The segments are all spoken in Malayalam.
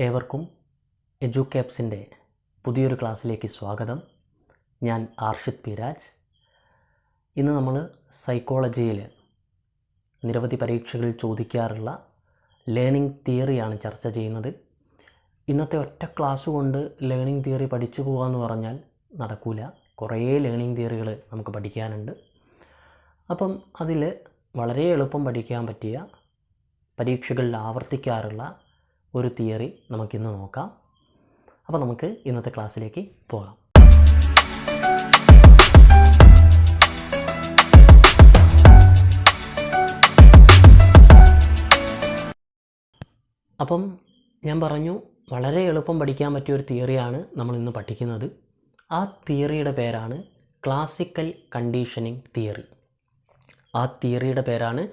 ഏവർക്കും എജുകാപ്സിന്റെ പുതിയൊരു ക്ലാസ്സിലേക്ക് സ്വാഗതം. ഞാൻ ആർഷിത് പിരാജ്. ഇന്ന് നമ്മൾ സൈക്കോളജിയിൽ നിരവധി പരീക്ഷകളിൽ ചോദിക്കാറുള്ള ലേണിംഗ് തിയറിയാണ് ചർച്ച ചെയ്യുന്നത്. ഇന്നത്തെ ഒറ്റ ക്ലാസ് കൊണ്ട് ലേണിംഗ് തിയറി പഠിച്ചു പോകുക എന്ന് പറഞ്ഞാൽ നടക്കില്ല കുറേ ലേണിംഗ് തിയറികൾ നമുക്ക് പഠിക്കാനുണ്ട്. അപ്പം അതിൽ വളരെ എളുപ്പം പഠിക്കാൻ പറ്റിയ പരീക്ഷകളിൽ ആവർത്തിക്കാറുള്ള ഒരു തിയറി നമുക്കിന്ന് നോക്കാം. അപ്പോൾ നമുക്ക് ഇന്നത്തെ ക്ലാസ്സിലേക്ക് പോകാം. അപ്പം ഞാൻ പറഞ്ഞു വളരെ എളുപ്പം പഠിക്കാൻ പറ്റിയ ഒരു തിയറിയാണ് നമ്മൾ ഇന്ന് പഠിക്കുന്നത്. ആ തിയറിയുടെ പേരാണ് ക്ലാസിക്കൽ കണ്ടീഷനിങ് തിയറി. ആ തിയറിയുടെ പേരാണ്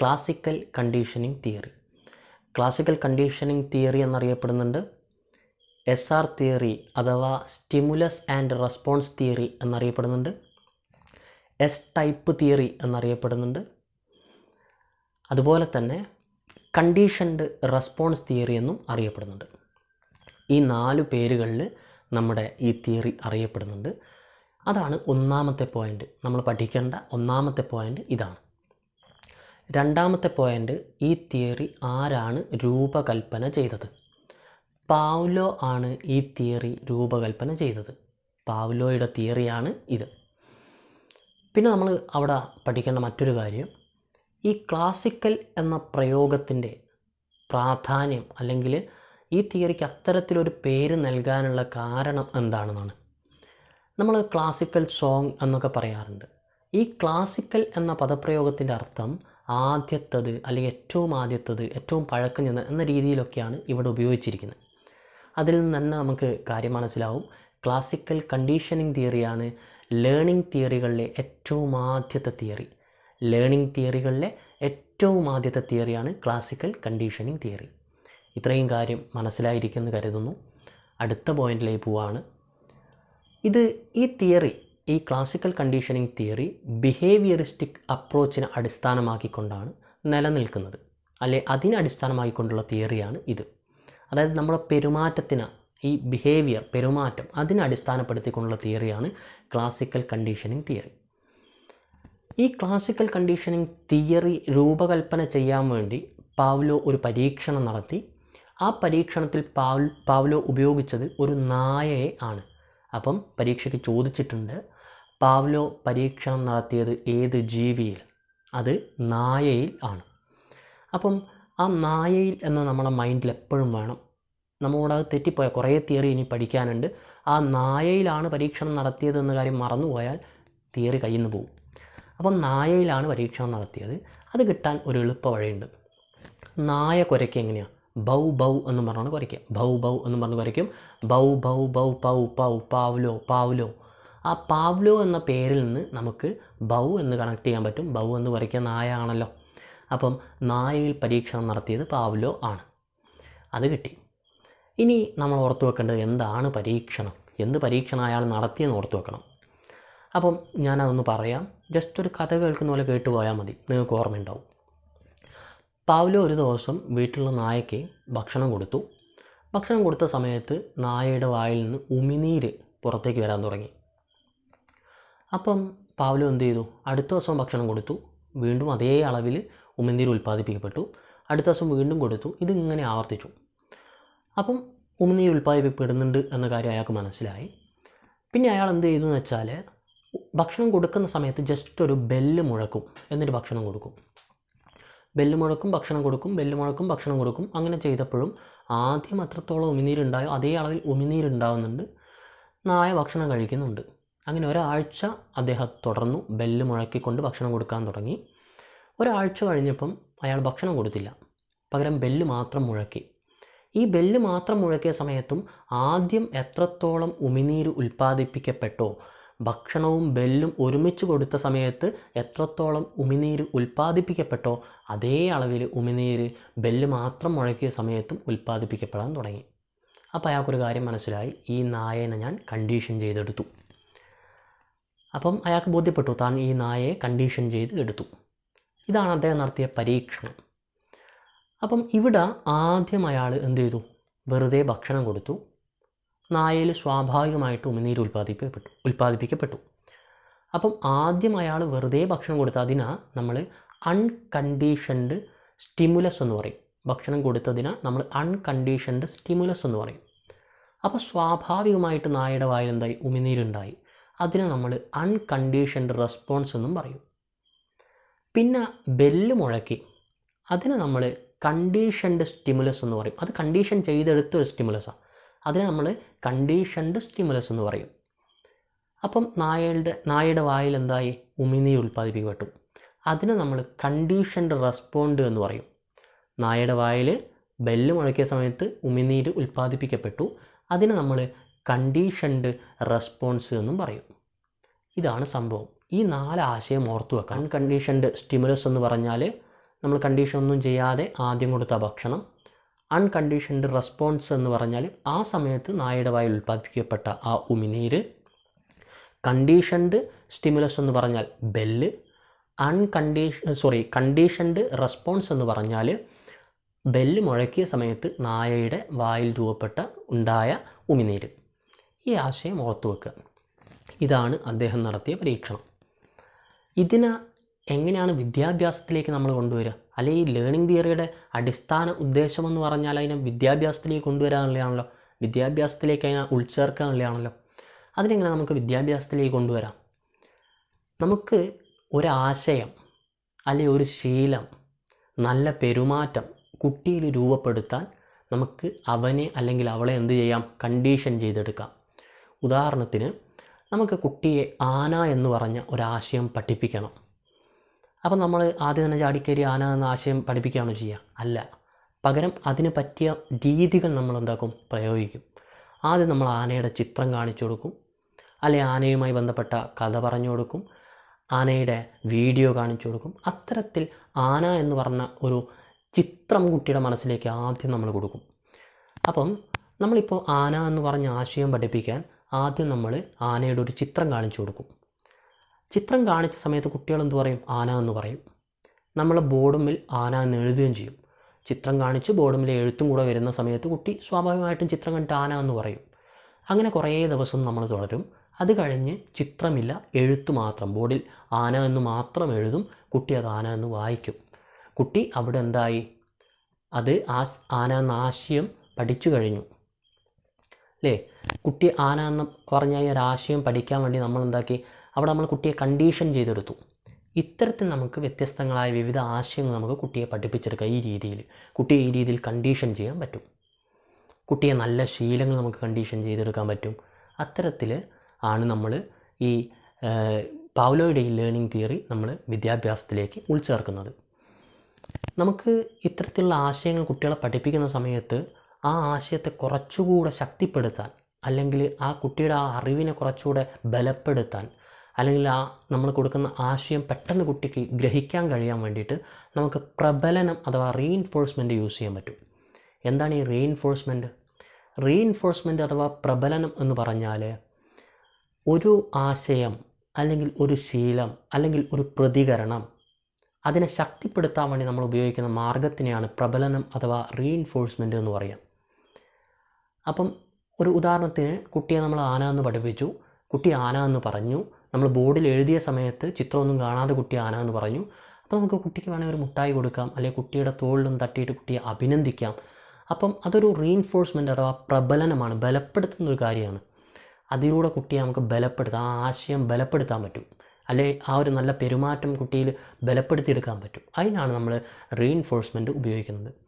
classical conditioning theory. Classical conditioning theory എന്നറിയപ്പെടുന്നുണ്ട്. S R theory അഥവാ സ്റ്റിമുലസ് ആൻഡ് റെസ്പോൺസ് തിയറി എന്നറിയപ്പെടുന്നുണ്ട്. എസ് ടൈപ്പ് തിയറി എന്നറിയപ്പെടുന്നുണ്ട്. അതുപോലെ തന്നെ കണ്ടീഷൻഡ് റെസ്പോൺസ് തിയറി എന്നും അറിയപ്പെടുന്നുണ്ട്. ഈ നാല് പേരുകളിൽ നമ്മുടെ ഈ തിയറി അറിയപ്പെടുന്നുണ്ട്. അതാണ് ഒന്നാമത്തെ പോയിന്റ് നമ്മൾ പഠിക്കേണ്ട ഒന്നാമത്തെ പോയിന്റ് ഇതാണ്. രണ്ടാമത്തെ പോയിന്റ് ഈ തിയറി ആരാണ് രൂപകൽപ്പന ചെയ്തത്? പാവ്ലോ ആണ് ഈ തിയറി രൂപകൽപ്പന ചെയ്തത്. പാവ്ലോയുടെ തിയറിയാണ് ഇത്. പിന്നെ നമ്മൾ അവിടെ പഠിക്കേണ്ട മറ്റൊരു കാര്യം ഈ ക്ലാസിക്കൽ എന്ന പ്രയോഗത്തിന്റെ പ്രാധാന്യം അല്ലെങ്കിൽ ഈ തിയറിക്ക് അത്തരത്തിലൊരു പേര് നൽകാനുള്ള കാരണം എന്താണെന്നാണ്. നമ്മൾ ക്ലാസിക്കൽ സോങ് എന്നൊക്കെ പറയാറുണ്ട്. ഈ ക്ലാസിക്കൽ എന്ന പദപ്രയോഗത്തിന്റെ അർത്ഥം ആദ്യത്തത് അല്ലെങ്കിൽ ഏറ്റവും ആദ്യത്തത് ഏറ്റവും പഴക്കം ചെന്ന എന്ന രീതിയിലൊക്കെയാണ് ഇവിടെ ഉപയോഗിച്ചിരിക്കുന്നത്. അതിൽ നിന്ന് തന്നെ നമുക്ക് കാര്യം മനസ്സിലാവും. ക്ലാസിക്കൽ കണ്ടീഷനിങ് തിയറിയാണ് ലേണിംഗ് തിയറികളിലെ ഏറ്റവും ആദ്യത്തെ തിയറി ലേണിംഗ് തിയറികളിലെ ഏറ്റവും ആദ്യത്തെ തിയറിയാണ് ക്ലാസിക്കൽ കണ്ടീഷനിങ് തിയറി ഇത്രയും കാര്യം മനസ്സിലായിരിക്കുമെന്ന് കരുതുന്നു. അടുത്ത പോയിന്റിലേക്ക് പോവാണ്. ഇത് ഈ തിയറി ഈ ക്ലാസിക്കൽ കണ്ടീഷനിങ് തിയറി ബിഹേവിയറിസ്റ്റിക് അപ്രോച്ചിനെ അടിസ്ഥാനമാക്കിക്കൊണ്ടാണ് നിലനിൽക്കുന്നത്. അല്ലെ അതിനെ അടിസ്ഥാനമാക്കിക്കൊണ്ടുള്ള തിയറിയാണ് ഇത്. അതായത് നമ്മുടെ പെരുമാറ്റത്തിന് ഈ ബിഹേവിയർ പെരുമാറ്റം അതിനെ അടിസ്ഥാനപ്പെടുത്തിക്കൊണ്ടുള്ള തിയറിയാണ് ക്ലാസിക്കൽ കണ്ടീഷനിങ് തിയറി ഈ ക്ലാസിക്കൽ കണ്ടീഷനിങ് തിയറി രൂപകൽപ്പന ചെയ്യാൻ വേണ്ടി പാവ്ലോ ഒരു പരീക്ഷണം നടത്തി. ആ പരീക്ഷണത്തിൽ പാവ് പാവ്ലോ ഉപയോഗിച്ചത് ഒരു നായയെ ആണ്. അപ്പം പരീക്ഷയ്ക്ക് ചോദിച്ചിട്ടുണ്ട് പാവ്ലോ പരീക്ഷണം നടത്തിയത് ഏത് ജീവിയിൽ? അത് നായയിൽ ആണ്. അപ്പം ആ നായയിൽ എന്ന് നമ്മളെ മൈൻഡിൽ എപ്പോഴും വേണം. നമ്മളോട് അത് തെറ്റിപ്പോയ കുറേ തിയറി ഇനി പഠിക്കാനുണ്ട്. ആ നായയിലാണ് പരീക്ഷണം നടത്തിയത് എന്ന കാര്യം മറന്നുപോയാൽ തിയറി കയ്യിൽ നിന്ന് പോകും അപ്പം നായയിലാണ് പരീക്ഷണം നടത്തിയത്. അത് കിട്ടാൻ ഒരു എളുപ്പ വഴിയുണ്ട്. നായ കുരയ്ക്ക് എങ്ങനെയാണ് ബൗ ബൗ എന്ന് പറഞ്ഞാണ് കുരയ്ക്കുക ബൗ ബൗ എന്ന് പറഞ്ഞ് കുരയ്ക്കും. ബൗ ബൗ ബൗ പൗ പൗ പാവ്ലോ പാവ്ലോ. ആ പാവ്ലോ എന്ന പേരിൽ നിന്ന് നമുക്ക് ബൗ എന്ന് കണക്ട് ചെയ്യാൻ പറ്റും. ബൗ എന്ന് കുരയ്ക്കുക നായ ആണല്ലോ അപ്പം നായയിൽ പരീക്ഷണം നടത്തിയത് പാവ്ലോ ആണ്. അത് കിട്ടി. ഇനി നമ്മൾ ഓർത്തു വെക്കേണ്ടത് എന്താണ് പരീക്ഷണം? എന്ത് പരീക്ഷണം അയാൾ നടത്തിയെന്ന് ഓർത്തു വെക്കണം. അപ്പം ഞാനതൊന്ന് പറയാം. ജസ്റ്റ് ഒരു കഥ കേൾക്കുന്ന പോലെ കേട്ട് പോയാൽ മതി. നിങ്ങൾക്ക് ഓർമ്മയുണ്ടാവും. പാവ്ലോ ഒരു ദിവസം വീട്ടിലുള്ള നായയ്ക്ക് ഭക്ഷണം കൊടുത്തു. ഭക്ഷണം കൊടുത്ത സമയത്ത് നായയുടെ വായിൽ നിന്ന് ഉമിനീര് പുറത്തേക്ക് വരാൻ തുടങ്ങി. അപ്പം പാവലോ എന്ത് ചെയ്തു അടുത്ത ദിവസം ഭക്ഷണം കൊടുത്തു. വീണ്ടും അതേ അളവിൽ ഉമിനീര് ഉൽപ്പാദിപ്പിക്കപ്പെട്ടു. അടുത്ത ദിവസം വീണ്ടും കൊടുത്തു. ഇതിങ്ങനെ ആവർത്തിച്ചു. അപ്പം ഉമിനീര് ഉൽപ്പാദിപ്പിക്കപ്പെടുന്നുണ്ട് എന്ന കാര്യം അയാൾക്ക് മനസ്സിലായി. പിന്നെ അയാൾ എന്ത് ചെയ്തു എന്ന് വെച്ചാൽ ഭക്ഷണം കൊടുക്കുന്ന സമയത്ത് ജസ്റ്റ് ഒരു ബെല്ല് മുഴക്കും. എന്നിട്ട് ഭക്ഷണം കൊടുക്കും. ബെല്ല് മുഴക്കും ഭക്ഷണം കൊടുക്കും ബെല്ല് മുഴക്കും ഭക്ഷണം കൊടുക്കും. അങ്ങനെ ചെയ്തപ്പോഴും ആദ്യം അത്രത്തോളം ഉമിനീരുണ്ടായോ അതേ അളവിൽ ഉമിനീരുണ്ടാവുന്നുണ്ട് നായ ഭക്ഷണം കഴിക്കുന്നുണ്ട്. അങ്ങനെ ഒരാഴ്ച അദ്ദേഹം തുടർന്നു ബെല്ല് മുഴക്കിക്കൊണ്ട് ഭക്ഷണം കൊടുക്കാൻ തുടങ്ങി. ഒരാഴ്ച കഴിഞ്ഞപ്പം അയാൾ ഭക്ഷണം കൊടുത്തില്ല. പകരം ബെല്ല് മാത്രം മുഴക്കി. ഈ ബെല്ല് മാത്രം മുഴക്കിയ സമയത്തും ആദ്യം എത്രത്തോളം ഉമിനീര് ഉൽപ്പാദിപ്പിക്കപ്പെട്ടോ ഭക്ഷണവും ബെല്ലും ഒരുമിച്ച് കൊടുത്ത സമയത്ത് എത്രത്തോളം ഉമിനീര് ഉൽപ്പാദിപ്പിക്കപ്പെട്ടോ അതേ അളവിൽ ഉമിനീര് ബെല്ല് മാത്രം മുഴക്കിയ സമയത്തും ഉൽപ്പാദിപ്പിക്കപ്പെടാൻ തുടങ്ങി. അപ്പോൾ അയാൾക്കൊരു കാര്യം മനസ്സിലായി. ഈ നായനെ ഞാൻ കണ്ടീഷൻ ചെയ്തെടുത്തു. അപ്പം അയാൾക്ക് ബോധ്യപ്പെട്ടു. താൻ ഈ നായയെ കണ്ടീഷൻ ചെയ്ത് എടുത്തു. ഇതാണ് അദ്ദേഹം നടത്തിയ പരീക്ഷണം. അപ്പം ഇവിടെ ആദ്യം അയാൾ എന്ത് ചെയ്തു? വെറുതെ ഭക്ഷണം കൊടുത്തു. നായയിൽ സ്വാഭാവികമായിട്ട് ഉമിനീര് ഉൽപ്പാദിപ്പിക്കപ്പെട്ടു. ഉൽപ്പാദിപ്പിക്കപ്പെട്ടു. അപ്പം ആദ്യം അയാൾ വെറുതെ ഭക്ഷണം കൊടുത്ത അതിനാ നമ്മൾ അൺകണ്ടീഷൻഡ് സ്റ്റിമുലസ് എന്ന് പറയും. ഭക്ഷണം കൊടുത്തതിന് നമ്മൾ അൺകണ്ടീഷൻഡ് സ്റ്റിമുലസ് എന്ന് പറയും. അപ്പോൾ സ്വാഭാവികമായിട്ട് നായയുടെ വായിൽ എന്തായി? ഉമിനീരുണ്ടായി. അതിനെ നമ്മൾ അൺകണ്ടീഷൻഡ് റെസ്പോൺസ് എന്നും പറയും. പിന്നെ ബെല്ല് മുഴക്കി. അതിനെ നമ്മൾ കണ്ടീഷൻഡ് സ്റ്റിമുലസ് എന്ന് പറയും. അത് കണ്ടീഷൻ ചെയ്തെടുത്ത ഒരു സ്റ്റിമുലസാണ് അതിനെ നമ്മൾ കണ്ടീഷൻഡ് സ്റ്റിമുലസ് എന്ന് പറയും. അപ്പം നായയുടെ നായയുടെ വായിൽ എന്തായി? ഉമിനീർ ഉൽപ്പാദിപ്പിക്കപ്പെട്ടു. അതിനെ നമ്മൾ കണ്ടീഷൻഡ് റെസ്പോണ്ട് എന്ന് പറയും. നായയുടെ വായിൽ ബെല്ല് മുഴക്കിയ സമയത്ത് ഉമിനീര് ഉൽപ്പാദിപ്പിക്കപ്പെട്ടു. അതിനെ നമ്മൾ കണ്ടീഷൻഡ് റെസ്പോൺസ് എന്നും പറയും. ഇതാണ് സംഭവം. ഈ നാല് ആശയം ഓർത്തു വെക്കാം. അൺകണ്ടീഷൻഡ് സ്റ്റിമുലസ് എന്ന് പറഞ്ഞാൽ നമ്മൾ കണ്ടീഷൻ ഒന്നും ചെയ്യാതെ ആദ്യം കൊടുത്ത ഭക്ഷണം. അൺകണ്ടീഷൻഡ് റെസ്പോൺസ് എന്ന് പറഞ്ഞാൽ ആ സമയത്ത് നായയുടെ വായിൽ ഉൽപ്പാദിപ്പിക്കപ്പെട്ട ആ ഉമിനീര്. കണ്ടീഷൻഡ് സ്റ്റിമുലസ് എന്ന് പറഞ്ഞാൽ ബെല്ല്. അൺകണ്ടീഷ സോറി കണ്ടീഷൻഡ് റെസ്പോൺസ് എന്ന് പറഞ്ഞാൽ ബെല്ല് മുഴക്കിയ സമയത്ത് നായയുടെ വായിൽ രൂപപ്പെട്ട ഉണ്ടായ ഉമിനീര്. ഈ ആശയം ഓർത്തു വെക്കുക ഇതാണ് അദ്ദേഹം നടത്തിയ പരീക്ഷണം. ഇതിനെ എങ്ങനെയാണ് വിദ്യാഭ്യാസത്തിലേക്ക് നമ്മൾ കൊണ്ടുവരിക? അല്ലെങ്കിൽ ഈ ലേണിംഗ് തിയറിയുടെ അടിസ്ഥാന ഉദ്ദേശം എന്ന് പറഞ്ഞാൽ അതിനെ വിദ്യാഭ്യാസത്തിലേക്ക് കൊണ്ടുവരാനുള്ളതാണല്ലോ വിദ്യാഭ്യാസത്തിലേക്ക് അതിനെ ഉൾച്ചേർക്കാനുള്ളതാണല്ലോ അതിനെങ്ങനെ നമുക്ക് വിദ്യാഭ്യാസത്തിലേക്ക് കൊണ്ടുവരാം? നമുക്ക് ഒരാശയം അല്ലെങ്കിൽ ഒരു ശീലം നല്ല പെരുമാറ്റം കുട്ടിയിൽ രൂപപ്പെടുത്താൻ നമുക്ക് അവനെ അല്ലെങ്കിൽ അവളെ എന്ത് ചെയ്യാം? കണ്ടീഷൻ ചെയ്തെടുക്കാം. ഉദാഹരണത്തിന് നമുക്ക് കുട്ടിയെ ആന എന്ന് പറഞ്ഞ ഒരാശയം പഠിപ്പിക്കണം. അപ്പം നമ്മൾ ആദ്യം തന്നെ ചാടിക്കയറി ആന എന്ന ആശയം പഠിപ്പിക്കുകയാണോ ചെയ്യുക? അല്ല. പകരം അതിന് പറ്റിയ രീതികൾ നമ്മൾ എന്താക്കും? പ്രയോഗിക്കും. ആദ്യം നമ്മൾ ആനയുടെ ചിത്രം കാണിച്ചു കൊടുക്കും. അല്ലെ ആനയുമായി ബന്ധപ്പെട്ട കഥ പറഞ്ഞു കൊടുക്കും. ആനയുടെ വീഡിയോ കാണിച്ചു കൊടുക്കും. അത്തരത്തിൽ ആന എന്ന് പറഞ്ഞ ഒരു ചിത്രം കുട്ടിയുടെ മനസ്സിലേക്ക് ആദ്യം നമ്മൾ കൊടുക്കും. അപ്പം നമ്മളിപ്പോൾ ആന എന്ന് പറഞ്ഞ ആശയം പഠിപ്പിക്കാൻ ആദ്യം നമ്മൾ ആനയുടെ ഒരു ചിത്രം കാണിച്ചു കൊടുക്കും. ചിത്രം കാണിച്ച സമയത്ത് കുട്ടികൾ എന്ത് പറയും? ആന എന്ന് പറയും. നമ്മൾ ബോർഡുമിൽ ആന എന്ന് എഴുതുകയും ചെയ്യും. ചിത്രം കാണിച്ച് ബോർഡുമിൽ എഴുത്തും കൂടെ വരുന്ന സമയത്ത് കുട്ടി സ്വാഭാവികമായിട്ടും ചിത്രം കണ്ടിട്ട് ആന എന്ന് പറയും. അങ്ങനെ കുറേ ദിവസം നമ്മൾ തുടരും. അത് കഴിഞ്ഞ് ചിത്രമില്ല എഴുത്ത് മാത്രം. ബോർഡിൽ ആന എന്ന് മാത്രം എഴുതും കുട്ടി അത് ആന എന്ന് വായിക്കും. കുട്ടി അവിടെ എന്തായി? അത് ആ ആന എന്ന ആശയം പഠിച്ചു കഴിഞ്ഞു. അല്ലേ കുട്ടി ആന എന്ന് പറഞ്ഞ ഒരു ആശയം പഠിക്കാൻ വേണ്ടി നമ്മൾ എന്താക്കി അവിടെ നമ്മൾ കുട്ടിയെ കണ്ടീഷൻ ചെയ്തെടുത്തു. ഇത്തരത്തിൽ നമുക്ക് വ്യത്യസ്തങ്ങളായ വിവിധ ആശയങ്ങൾ നമുക്ക് കുട്ടിയെ പഠിപ്പിച്ചെടുക്കാം ഈ രീതിയിൽ. കുട്ടിയെ ഈ രീതിയിൽ കണ്ടീഷൻ ചെയ്യാൻ പറ്റും. കുട്ടിയെ നല്ല ശീലങ്ങൾ നമുക്ക് കണ്ടീഷൻ ചെയ്തെടുക്കാൻ പറ്റും. അത്തരത്തിൽ ആണ് നമ്മൾ ഈ പൗലോയുടെ ഈ ലേണിംഗ് തിയറി നമ്മൾ വിദ്യാഭ്യാസത്തിലേക്ക് ഉൾച്ചേർക്കുന്നത്. നമുക്ക് ഇത്തരത്തിലുള്ള ആശയങ്ങൾ കുട്ടികളെ പഠിപ്പിക്കുന്ന സമയത്ത് ആ ആശയത്തെ കുറച്ചുകൂടെ ശക്തിപ്പെടുത്താൻ അല്ലെങ്കിൽ ആ കുട്ടിയുടെ ആ അറിവിനെ കുറച്ചുകൂടെ ബലപ്പെടുത്താൻ അല്ലെങ്കിൽ ആ നമ്മൾ കൊടുക്കുന്ന ആശയം പെട്ടെന്ന് കുട്ടിക്ക് ഗ്രഹിക്കാൻ കഴിയാൻ വേണ്ടിയിട്ട് നമുക്ക് പ്രബലനം അഥവാ റീഇൻഫോഴ്സ്മെന്റ് യൂസ് ചെയ്യാൻ പറ്റും. എന്താണ് ഈ റീഇൻഫോഴ്സ്മെന്റ് റീഇൻഫോഴ്സ്മെന്റ് അഥവാ പ്രബലനം എന്ന് പറഞ്ഞാൽ ഒരു ആശയം അല്ലെങ്കിൽ ഒരു ശീലം അല്ലെങ്കിൽ ഒരു പ്രതികരണം അതിനെ ശക്തിപ്പെടുത്താൻ വേണ്ടി നമ്മൾ ഉപയോഗിക്കുന്ന മാർഗത്തിനെയാണ് പ്രബലനം അഥവാ റീഇൻഫോഴ്സ്മെന്റ് എന്ന് പറയാം. അപ്പം ഒരു ഉദാഹരണത്തിന് കുട്ടിയെ നമ്മൾ ആന എന്ന് പഠിപ്പിച്ചു. കുട്ടി ആന എന്ന് പറഞ്ഞു. നമ്മൾ ബോർഡിൽ എഴുതിയ സമയത്ത് ചിത്രമൊന്നും കാണാതെ കുട്ടി ആന എന്ന് പറഞ്ഞു. അപ്പോൾ നമുക്ക് കുട്ടിക്ക് വേണമെങ്കിൽ ഒരു മുട്ടായി കൊടുക്കാം. അല്ലെങ്കിൽ കുട്ടിയുടെ തോളിലും തട്ടിയിട്ട് കുട്ടിയെ അഭിനന്ദിക്കാം. അപ്പം അതൊരു റീഇൻഫോഴ്സ്മെന്റ് അഥവാ പ്രബലനമാണ്. ബലപ്പെടുത്തുന്ന ഒരു കാര്യമാണ്. അതിലൂടെ കുട്ടിയെ നമുക്ക് ബലപ്പെടുത്താം. ആ ആശയം ബലപ്പെടുത്താൻ പറ്റും. അല്ലെ ആ ഒരു നല്ല പെരുമാറ്റം കുട്ടിയിൽ ബലപ്പെടുത്തിയെടുക്കാൻ പറ്റും. അതിനാണ് നമ്മൾ റീഇൻഫോഴ്സ്മെന്റ് ഉപയോഗിക്കുന്നത്.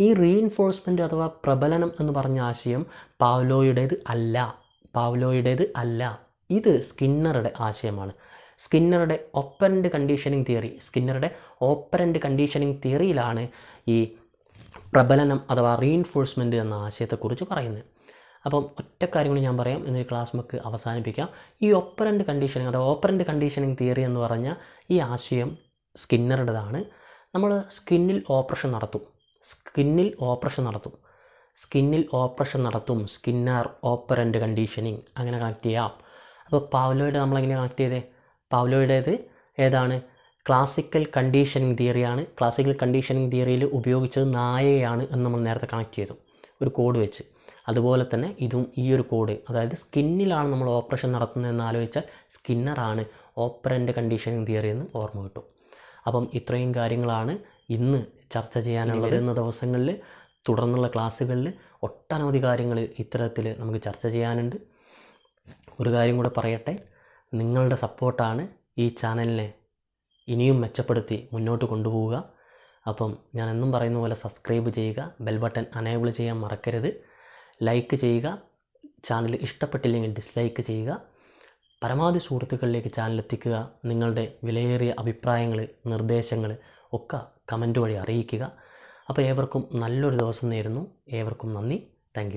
ഈ റീഇൻഫോഴ്സ്മെന്റ് അഥവാ പ്രബലനം എന്ന് പറഞ്ഞ ആശയം പാവ്ലോയുടേത് അല്ല. പാവ്ലോയുടേത് അല്ല. ഇത് സ്കിന്നറുടെ ആശയമാണ്. സ്കിന്നറുടെ ഓപ്പറന്റ് കണ്ടീഷനിങ് തിയറി സ്കിന്നറുടെ ഓപ്പറന്റ് കണ്ടീഷനിങ് തിയറിയിലാണ് ഈ പ്രബലനം അഥവാ റീഇൻഫോഴ്സ്മെന്റ് എന്ന ആശയത്തെക്കുറിച്ച് പറയുന്നത്. അപ്പം ഒറ്റ കാര്യം കൂടി ഞാൻ പറയാം. എന്നൊരു ക്ലാസ് നമുക്ക് അവസാനിപ്പിക്കാം. ഈ ഓപ്പറന്റ് കണ്ടീഷനിങ് അഥവാ ഓപ്പറന്റ് കണ്ടീഷനിങ് തിയറി എന്ന് പറഞ്ഞാൽ ഈ ആശയം സ്കിന്നറുടേതാണ്. നമ്മൾ സ്കിന്നിൽ ഓപ്പറേഷൻ നടത്തും. സ്കിന്നിൽ ഓപ്പറേഷൻ നടത്തും. സ്കിന്നിൽ ഓപ്പറേഷൻ നടത്തും. Skinner operant conditioning. അങ്ങനെ കണക്ട് ചെയ്യാം. അപ്പോൾ പാവ്ലോയുടെ നമ്മളെങ്ങനെ കണക്ട് ചെയ്തേ? പാവ്ലോയുടേത് ഏതാണ്? Classical conditioning theory classical conditioning തിയറിയിൽ ഉപയോഗിച്ചത് നായയാണ് എന്ന് നമ്മൾ നേരത്തെ കണക്ട് ചെയ്തു. ഒരു കോഡ് വെച്ച്. അതുപോലെ തന്നെ ഇതും ഈ ഒരു കോഡ് അതായത് സ്കിന്നിലാണ് നമ്മൾ ഓപ്പറേഷൻ നടത്തുന്നതെന്ന് ആലോചിച്ചാൽ സ്കിന്നറാണ് ഓപ്പറന്റ് കണ്ടീഷനിങ് തിയറി എന്ന് ഓർമ്മ കിട്ടും. അപ്പം ഇത്രയും കാര്യങ്ങളാണ് ഇന്ന് ചർച്ച ചെയ്യാനുള്ളത് വരുന്ന ദിവസങ്ങളിൽ തുടർന്നുള്ള ക്ലാസ്സുകളിൽ ഒട്ടനവധി കാര്യങ്ങൾ ഇത്തരത്തിൽ നമുക്ക് ചർച്ച ചെയ്യാനുണ്ട്. ഒരു കാര്യം കൂടെ പറയട്ടെ. നിങ്ങളുടെ സപ്പോർട്ടാണ് ഈ ചാനലിനെ ഇനിയും മെച്ചപ്പെടുത്തി മുന്നോട്ട് കൊണ്ടുപോവുക. അപ്പം ഞാൻ എന്നും പറയുന്ന പോലെ സബ്സ്ക്രൈബ് ചെയ്യുക ബെൽ ബട്ടൺ അനേബിൾ ചെയ്യാൻ മറക്കരുത്. ലൈക്ക് ചെയ്യുക ചാനൽ ഇഷ്ടപ്പെട്ടില്ലെങ്കിൽ ഡിസ്ലൈക്ക് ചെയ്യുക. പരമാവധി സുഹൃത്തുക്കളിലേക്ക് ചാനൽ എത്തിക്കുക. നിങ്ങളുടെ വിലയേറിയ അഭിപ്രായങ്ങൾ നിർദ്ദേശങ്ങൾ ഒക്കെ കമന്റ് വഴി അറിയിക്കുക. അപ്പോൾ ഏവർക്കും നല്ലൊരു ദിവസം നേരുന്നു. ഏവർക്കും നന്ദി. താങ്ക്